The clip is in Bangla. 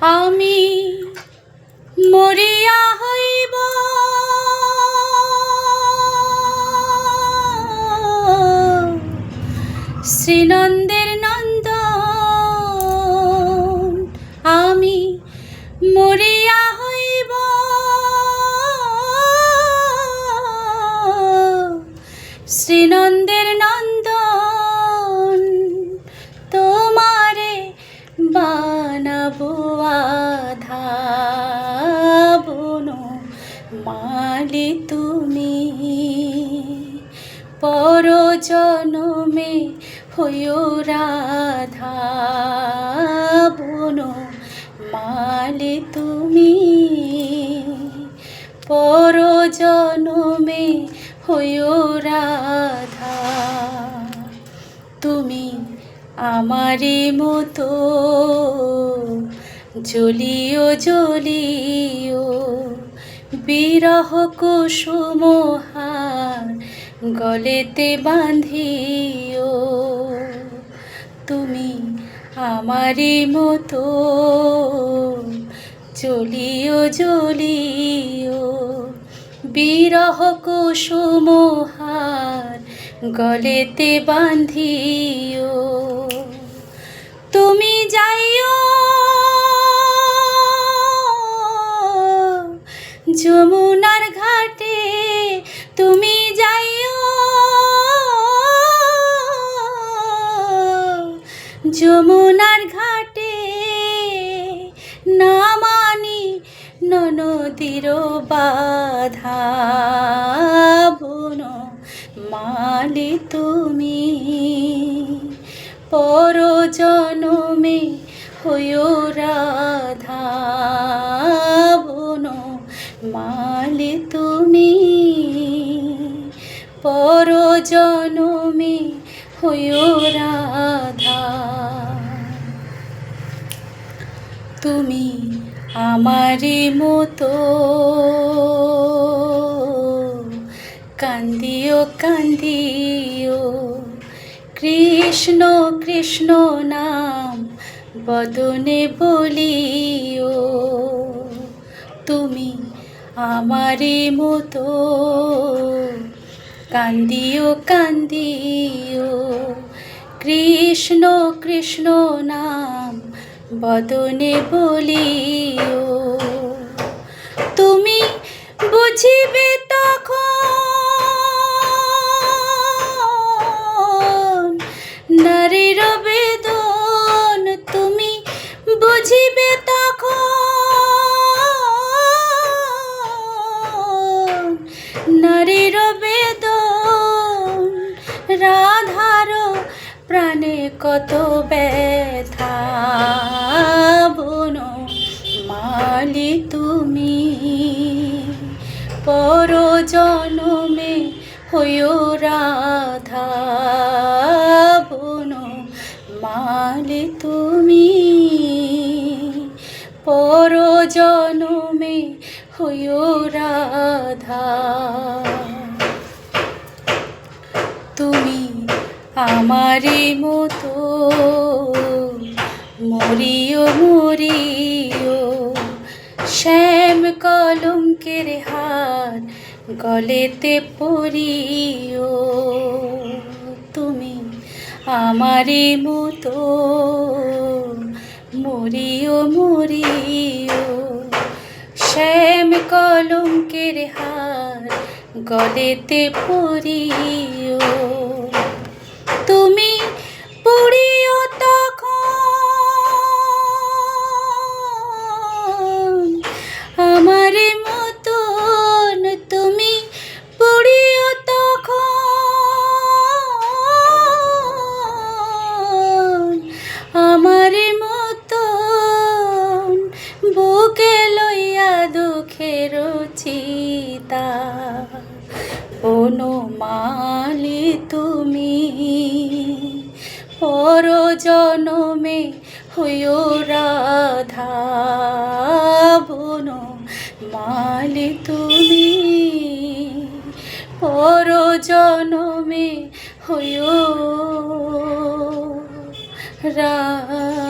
আমি মরিয়া হইব। শ্রীনন্দের বানাবো আধাবন মালি তুমি। পর জনমে হইও রাধা বন মালি তুমি। পর জনমে হইও রাধা তুমি। আমারি মতো জ্বলিও জ্বলিও বিরহ কুসুমহার গলেতে বাঁধিও। তুমি আমারি মতো জ্বলিও জ্বলিও বিরহ কুসুমহার গলেতে বাঁধিও। তুমি যাইও। যমুনার ঘাটে তুমি যাইও। যমুনার ঘাটে না মানি ননদীর বাধা। মালি তুমি পর জনমে হইও রাধা বন। মালি তুমি পর জনমে হইও রাধা। তুমি আমারি মতো কান্দিও কান্দিও। কৃষ্ণ কৃষ্ণ নাম বদনে বলিও। তুমি আমারি মতো। কান্দিও কান্দিও। কৃষ্ণ কৃষ্ণ নাম বদনে বলিও। তুমি বুঝিবে নারীর বেদন তুমি বুঝিবে তখন। নারীর বেদন রাধার প্রাণে কত ব্যথা। বন, মালি তুমি পর জনমে হইও তুমি পর জনমে হইও রাধা। তুমি আমারি মতো মরিও মরিও। শ্যাম কলঙ্কের হার গলেতে তুমি আমারি মতো মরিও মরিও। শ্যাম কলঙ্কের হার গলেতে পরিও। চিতা বনমালি তুমি। পর জনমে হইও রাধা বন মালি তুমি। পর জনমে হইও রাধা